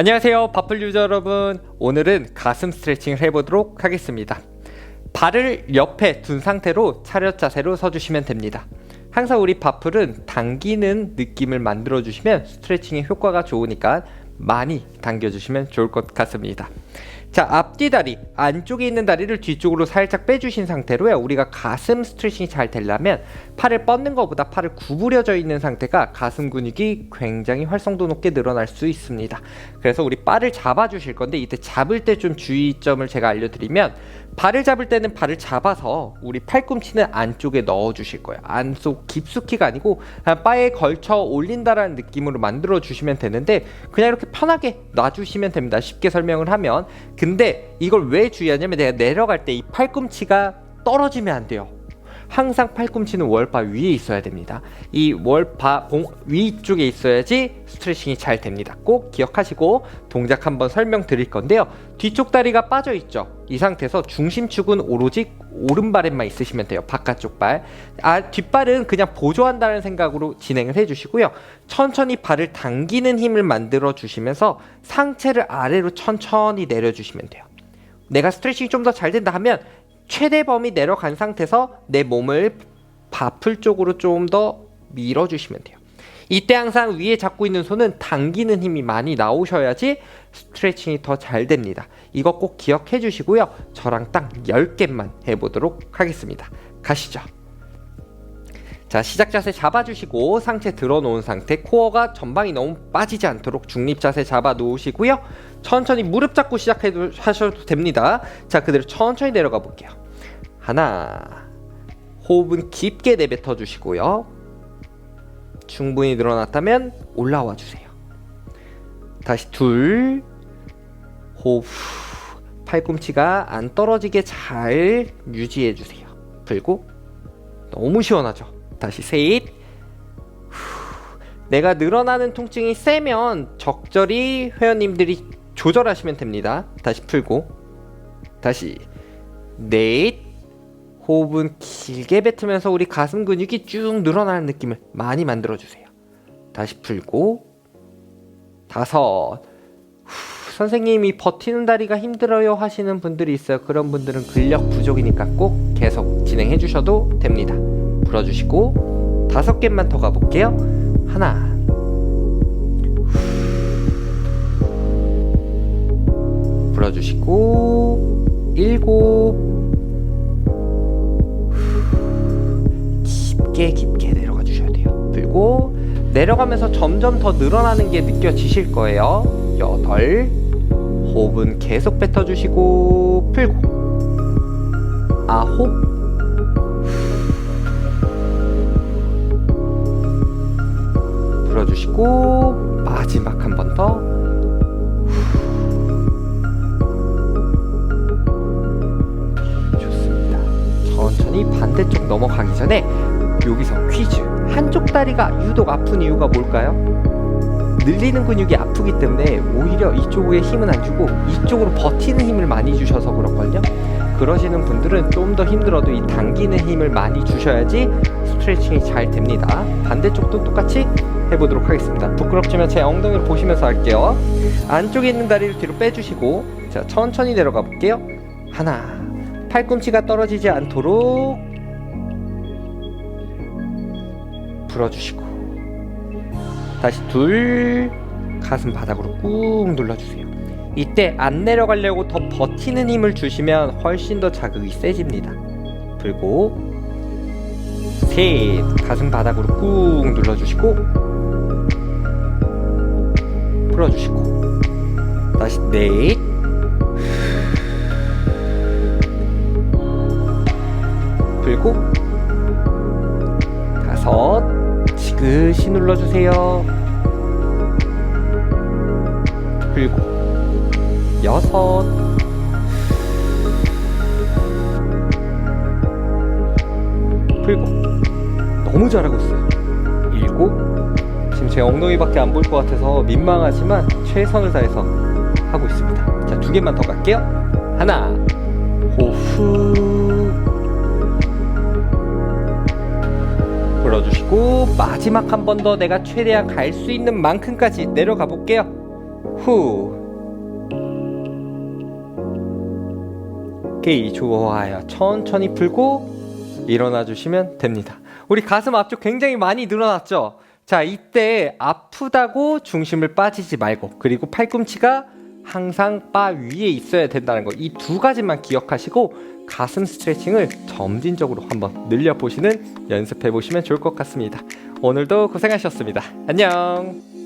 안녕하세요. 바플 유저 여러분. 오늘은 가슴 스트레칭을 해보도록 하겠습니다. 발을 옆에 둔 상태로 차렷 자세로 서주시면 됩니다. 항상 우리 바플은 당기는 느낌을 만들어 주시면 스트레칭에 효과가 좋으니까 많이 당겨주시면 좋을 것 같습니다 자 앞뒤 다리 안쪽에 있는 다리를 뒤쪽으로 살짝 빼주신 상태로요. 우리가 가슴 스트레칭이 잘 되려면 팔을 뻗는 것보다 팔을 구부려져 있는 상태가 가슴 근육이 굉장히 활성도 높게 늘어날 수 있습니다. 그래서 우리 발을 잡아 주실 건데 이때 잡을 때 좀 주의점을 제가 알려드리면 발을 잡을 때는 발을 잡아서 우리 팔꿈치는 안쪽에 넣어 주실 거예요. 안쪽 깊숙이가 아니고 바에 걸쳐 올린다라는 느낌으로 만들어 주시면 되는데 그냥 이렇게 편하게 놔 주시면 됩니다. 쉽게 설명을 하면. 근데 이걸 왜 주의하냐면 내가 내려갈 때 이 팔꿈치가 떨어지면 안 돼요. 항상 팔꿈치는 월바 위에 있어야 됩니다. 이 월바 봉, 위쪽에 있어야지 스트레칭이 잘 됩니다. 꼭 기억하시고 동작 한번 설명드릴 건데요. 뒤쪽 다리가 빠져 있죠. 이 상태에서 중심축은 오로지 오른발에만 있으시면 돼요. 바깥쪽 발. 아, 뒷발은 그냥 보조한다는 생각으로 진행을 해 주시고요. 천천히 발을 당기는 힘을 만들어 주시면서 상체를 아래로 천천히 내려 주시면 돼요. 내가 스트레칭이 좀 더 잘 된다 하면 최대 범위 내려간 상태에서 내 몸을 바풀 쪽으로 좀 더 밀어주시면 돼요. 이때 항상 위에 잡고 있는 손은 당기는 힘이 많이 나오셔야지 스트레칭이 더 잘 됩니다. 이거 꼭 기억해 주시고요. 저랑 딱 10개만 해보도록 하겠습니다. 가시죠. 자 시작 자세 잡아주시고 상체 들어놓은 상태 코어가 전방이 너무 빠지지 않도록 중립 자세 잡아 놓으시고요 천천히 무릎 잡고 시작해 하셔도 됩니다 자 그대로 천천히 내려가 볼게요 하나 호흡은 깊게 내뱉어 주시고요 충분히 늘어났다면 올라와 주세요 다시 둘 호흡 팔꿈치가 안 떨어지게 잘 유지해 주세요 풀고 너무 시원하죠 다시 셋. 후, 내가 늘어나는 통증이 세면 적절히 회원님들이 조절하시면 됩니다. 다시 풀고 다시 넷. 호흡은 길게 뱉으면서 우리 가슴 근육이 쭉 늘어나는 느낌을 많이 만들어 주세요. 다시 풀고 다섯. 후, 선생님이 버티는 다리가 힘들어요 하시는 분들이 있어요. 그런 분들은 근력 부족이니까 꼭 계속 진행해 주셔도 됩니다. 불어주시고 다섯 개만 더 가볼게요. 하나, 불어주시고 일곱, 들고 내려가면서 점점 더 늘어나는 게 느껴지실 거예요. 여덟, 호흡은 계속 뱉어주시고 풀고 아홉. 불어주시고 마지막 한 번 더. 좋습니다. 천천히 반대쪽 넘어가기 전에 여기서 퀴즈. 한쪽 다리가 유독 아픈 이유가 뭘까요? 늘리는 근육이 아프기 때문에 오히려 이쪽에 힘은 안 주고 이쪽으로 버티는 힘을 많이 주셔서 그렇걸요. 그러시는 분들은 좀 더 힘들어도 이 당기는 힘을 많이 주셔야지 스트레칭이 잘 됩니다. 반대쪽도 똑같이 해보도록 하겠습니다. 부끄럽지만 제 엉덩이를 보시면서 할게요. 안쪽에 있는 다리를 뒤로 빼주시고 자 천천히 내려가 볼게요. 하나 팔꿈치가 떨어지지 않도록 불어주시고 다시 둘 가슴 바닥으로 꾹 눌러주세요. 이때 안 내려가려고 더 버티는 힘을 주시면 훨씬 더 자극이 세집니다. 들고 셋 가슴 바닥으로 꾹 눌러주시고 풀어주시고 다시 넷 풀고 지그시 눌러주세요. 풀고 여섯. 풀고 너무 잘하고 있어요. 일곱. 지금 제 엉덩이밖에 안 보일 것 같아서 민망하지만 최선을 다해서 하고 있습니다. 자 두 개만 더 갈게요. 하나. 호흡 불어주시고 마지막 한 번 더 내가 최대한 갈 수 있는 만큼까지 내려가 볼게요 후. 오케이, 좋아요. 천천히 풀고 일어나 주시면 됩니다. 우리 가슴 앞쪽 굉장히 많이 늘어났죠? 자, 이때 아프다고 중심을 빠지지 말고, 그리고 팔꿈치가 항상 바 위에 있어야 된다는 거. 이 두 가지만 기억하시고 가슴 스트레칭을 점진적으로 한번 늘려 보시는 연습해 보시면 좋을 것 같습니다. 오늘도 고생하셨습니다. 안녕!